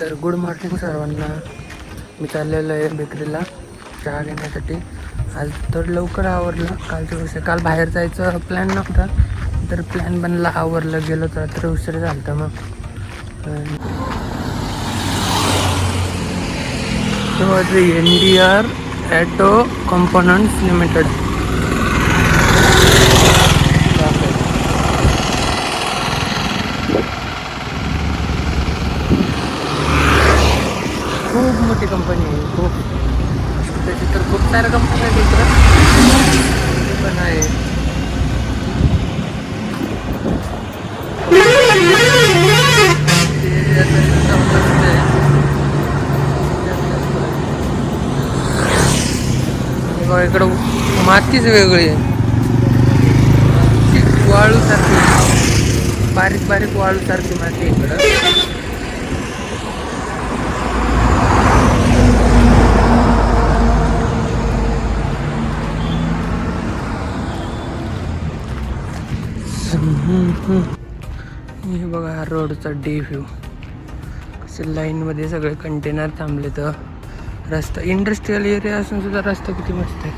तर good morning सर्वांना. मी चाललेलो आहे बेकरीला चहा घेण्यासाठी. आज तर लवकर आवरलं. कालच्या उशीर काल बाहेर जायचं प्लॅन नव्हता. तर प्लॅन बनला आवरलं गेलो तर रात्री उशीर झालं तर मग N D R auto components limited खूप मोठी कंपनी आहे खूप. त्याची तर खूप साऱ्या कंपनी आहेत इकडं. ते पण आहे. इकडं मातीच वेगळी आहे. वाळूसारखी. बारीक बारीक वाळूसारखी माती इकडं हे बघा हा रोडचा डे व्ह्यू. कसे लाईनमध्ये सगळे कंटेनर थांबले तर रस्ता इंडस्ट्रीयल एरिया असून सुद्धा रस्ता किती मस्त आहे.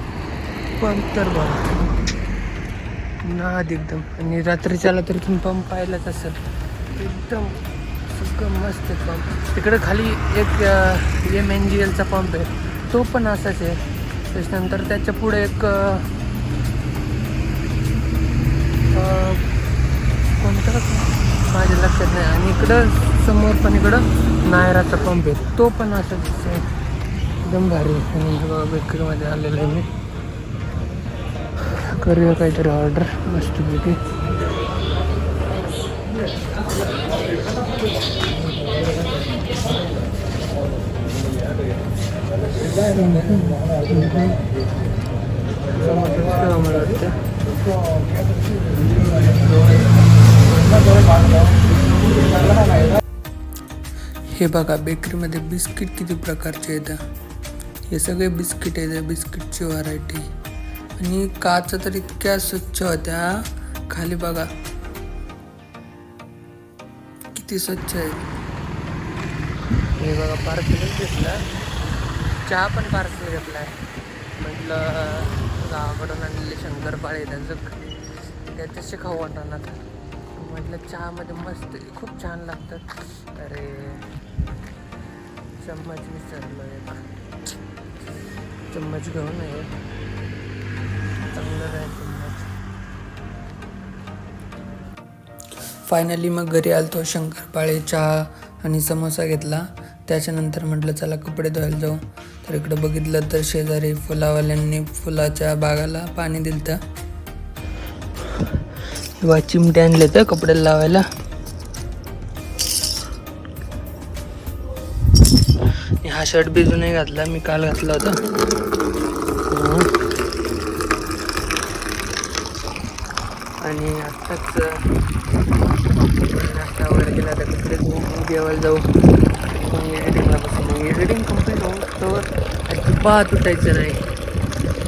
पंप तर बघा. नाद एकदम. आणि रात्रीच्याला तरी तुम्ही पंप पाहिलाच असेल. एकदम सगळं मस्त आहे पंप तिकडे खाली एक एम एन जी एलचा पंप आहे. तो पण असाच आहे. त्याच्यानंतर त्याच्या पुढे एक कोणता माझ्या लक्षात नाही. आणि इकडं समोर पण इकडं नायराचा पंप आहे. तो पण असा आहे एकदम भारी आणि बेकरीमध्ये आलेला आहे मी. करूया काहीतरी ऑर्डर मस्तपैकी मला वाटतं. हे बघा बेकरीमध्ये बिस्किट किती प्रकारचे येतात हे सगळे बिस्किट आहेत बिस्किटची व्हरायटी आणि काच तर इतक्या स्वच्छ होत्या खाली बघा. किती स्वच्छ आहे हे बघा पार्सल घेतलं. चहा पण पार्सल घेतला आहे म्हटलं गावाकडून आणलेले शंकरपाळे त्याचं त्याच्याशी खाऊ वाटणार म्हटलं चहामध्ये मस्त खूप छान लागतं अरे चम्मच विसरलो एक चम्मच घेऊन ये. चांगलं आहे चम्मच. फायनली मग घरी आलतो शंकरपाळे चहा आणि समोसा घेतला. त्याच्यानंतर म्हटलं चला कपडे धुवायला जाऊ. तर इकडं बघितलं तर शेजारी फुलावाल्यांनी फुलाच्या बागाला पाणी दिलं किंवा चिमटे आणले तर कपड्याला लावायला. हा शर्ट भिजूनही घातला मी काल घातला होता. आणि आत्ताच नाश्ता वगैरे केला तर कपडे जेवायला जाऊ. आणि एडिटिंगला बसलो एडिटिंग कंप्लीट होऊन तर अजिबात उठायचं नाही.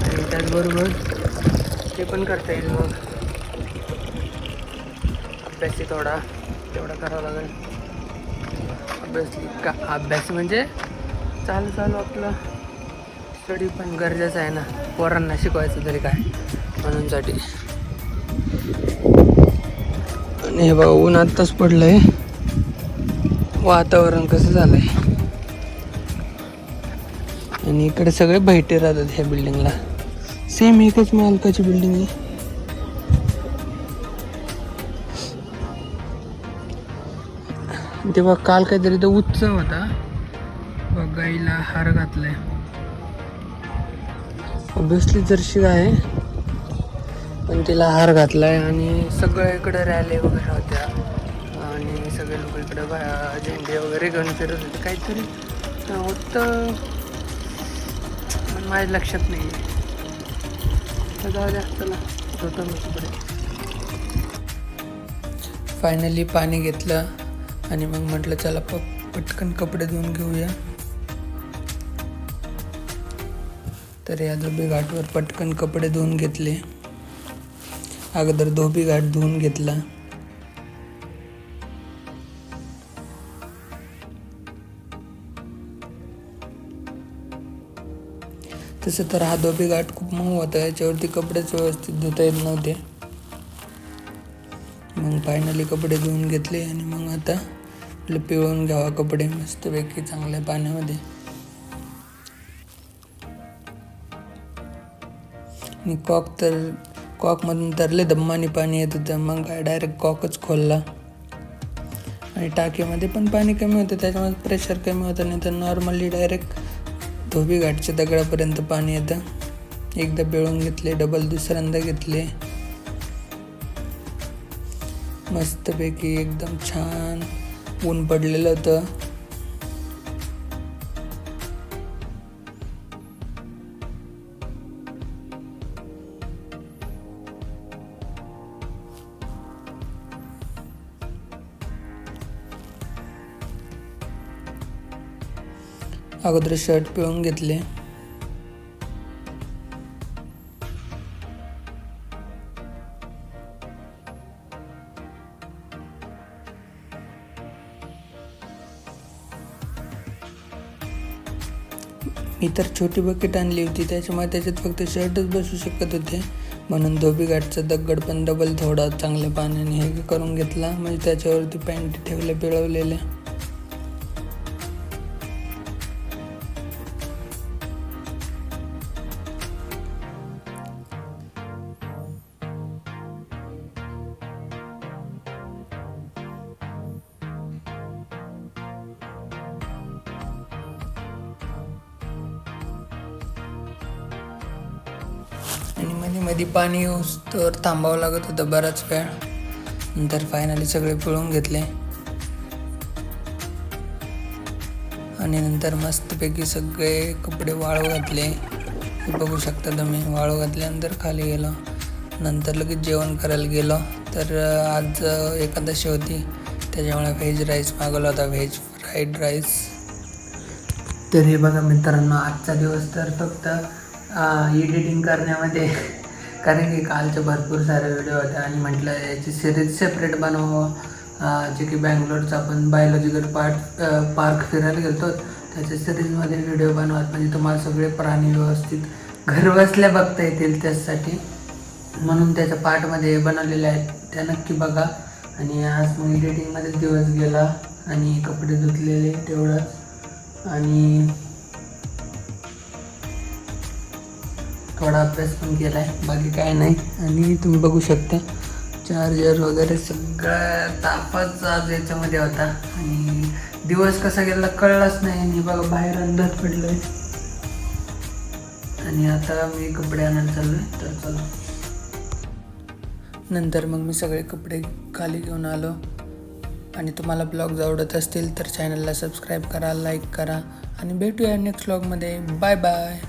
आणि त्याचबरोबर ते पण करता येईल मग. अभ्यासही थोडा तेवढा करावा लागेल. अभ्यास का अभ्यास म्हणजे चालू चालू आपलं. स्टडी पण गरजेचं आहे ना. पोरांना शिकवायचं तरी काय? म्हणूनसाठी. आणि हे बघा ऊन आत्ताच पडलं आहे वातावरण कसं झालं आहे आणि इकडे सगळे बैठे राहतात ह्या बिल्डिंगला सेम एकच मालकाची बिल्डिंग आहे. तेव्हा काल काहीतरी तो उत्सव होता. बघ, गाईला हार घातलाय. ऑब्विसली जर्शी आहे पण तिला हार घातलाय आणि सगळ्याकडे रॅली वगैरे होत्या. आणि सगळे लोक इकडे बा- झेंडे वगैरे घेऊन फिरत होते. काहीतरी होतं. पण माझ्या लक्षात नाही तर जाऊ द्या चला. होतं मी तिकडे फायनली पाणी घेतलं. आणि मग म्हटलं चला प पटकन कपडे धुवून घेऊया. तर या धोबी घाटवर पटकन कपडे धुवून घेतले. अगोदर धोबी घाट धुवून घेतला. तसं तर हा धोबी घाट खूप मऊ होता. याच्यावरती कपडेच व्यवस्थित धुता येत नव्हते. फायनली कपडे धुवून घेतले आणि मग आता आपलं पिळून घ्यावा कपडे मस्तपैकी चांगल्या पाण्यामध्ये. आणि कॉक तर कॉकमधून तरले दम्माने पाणी येत होतं मग काय डायरेक्ट कॉकच खोलला. आणि टाकीमध्ये पण पाणी कमी होतं त्याच्यामध्ये प्रेशर कमी होतं नाही तर नॉर्मली डायरेक्ट धोबी घाटच्या दगडापर्यंत पाणी येतं. एकदा पिळून घेतले डबल दुसऱ्यांदा घेतले. मस्तपैकी एकदम छान ऊन पडलेलं होतं. अगोदर शर्ट पिळून घेतले. इतर छोटी बकेट आणली होती. त्याच्यामुळे त्याच्यात फक्त शर्टच बसू शकत होते. म्हणून धोबी घाटचा दगड पण डबल थोडा चांगल्या पाण्याने हे करून घेतला. म्हणजे त्याच्यावरती पॅन्ट ठेवल्या पिळवलेल्या आणि मध्ये मध्ये पाणी येऊस तर थांबावं लागत होतं बराच वेळ. नंतर फायनली सगळे पिळून घेतले. आणि नंतर मस्तपैकी सगळे कपडे वाळू घातले. बघू शकता तुम्ही वाळू घातल्यानंतर खाली गेलो. नंतर लगेच जेवण करायला गेलो. तर आज एकादशी होती. त्याच्यामुळे व्हेज राईस मागवला होता. व्हेज फ्राईड राईस तर हे बघा मित्रांनो आजचा दिवस तर फक्त एडिटिंग करण्यामध्ये. कारण की कालचे भरपूर सारे व्हिडिओ होते आणि म्हटलं याची सिरीज सेपरेट बनवावं. जे की बँगलोरचा आपण बायोलॉजिकल पार्ट पार्क फिरायला गेलो त्याच्या सिरीजमध्ये व्हिडिओ बनवत म्हणजे तुम्हाला सगळे प्राणी व्यवस्थित घरबसल्या बघता येतील त्यासाठी म्हणून त्याच्या पार्टमध्ये बनवलेले आहेत. त्या नक्की बघा. आणि आज मग एडिटिंगमध्येच दिवस गेला आणि कपडे धुतलेले तेवढंच. आणि थोडा अभ्यास पण केला आहे बाकी काय नाही. आणि तुम्ही बघू शकता चार्जर वगैरे सगळा तापच आज याच्यामध्ये होता. आणि दिवस कसा गेला कळलाच नाही. आणि बघा बाहेर अंधार आहे आणि आता मी कपडे आणायला चाललो आहे तर चला. नंतर मग मी सगळे कपडे खाली घेऊन आलो. आणि तुम्हाला ब्लॉग्स आवडत असतील तर चॅनलला सबस्क्राईब करा लाईक करा. आणि भेटूया नेक्स्ट ब्लॉगमध्ये बाय बाय